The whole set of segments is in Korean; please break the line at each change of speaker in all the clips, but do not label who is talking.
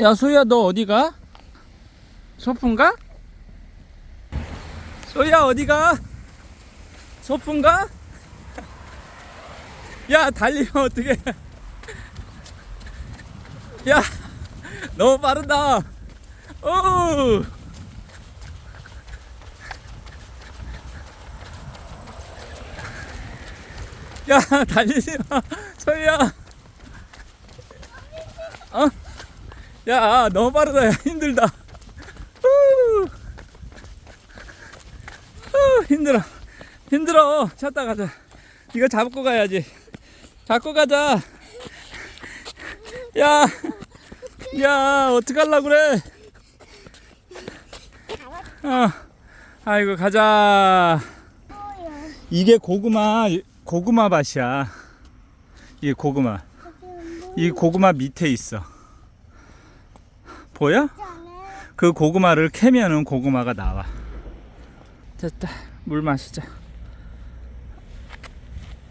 야 소희야 너 어디가? 소풍가? 소희야 어디가? 소풍가? 야 달리면 어떡해 야 너무 빠르다 오 야 달리지 마 소희야 어? 야 너무 빠르다 야 힘들다 후. 후, 힘들어 힘들어 찾다 가자 이거 잡고 가야지 잡고 가자 야, 야, 어떡하려고 그래? 어, 아이고, 가자. 이게 고구마, 고구마 밭이야. 이게 고구마. 이 고구마 밑에 있어. 보여? 그 고구마를 캐면은 고구마가 나와. 됐다. 물 마시자.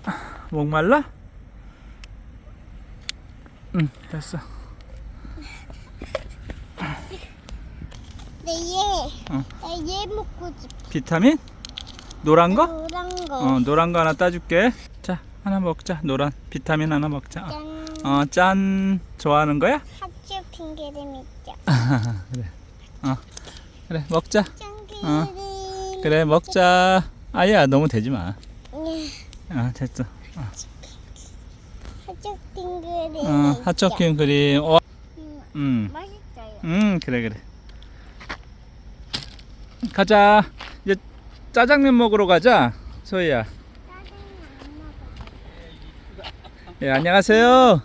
아, 목말라? 응, 됐어.
근데 얘,
어.
나얘 먹고 싶어.
비타민? 노란 거?
노란 거.
어, 노란 거 하나 따줄게. 자, 하나 먹자. 노란 비타민 하나 먹자. 어,
짠.
어, 짠. 좋아하는 거야?
하트 핑계름 있죠.
그래. 어, 그래, 먹자.
짱기름.
그래, 먹자. 아야, 너무 되지 마.
네,
어, 됐어.
하트 핑계름.
어, 핫초킹 그림. 어,
음,
음,
맛있어요.
음, 그래, 그래. 가자. 이제 짜장면 먹으러 가자. 소희야.
짜장면 안 먹어.
예, 안녕하세요.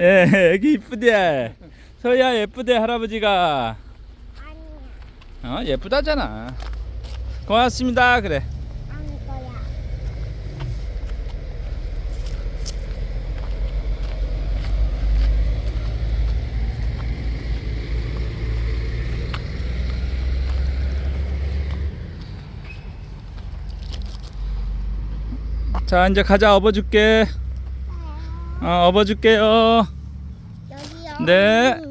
예, 애기 이쁘대. 소희야, 예쁘대, 할아버지가.
아니야.
어, 예쁘다잖아. 고맙습니다. 그래.
거야.
자, 이제 가자. 업어줄게. 어, 업어줄게요.
여기요.
네.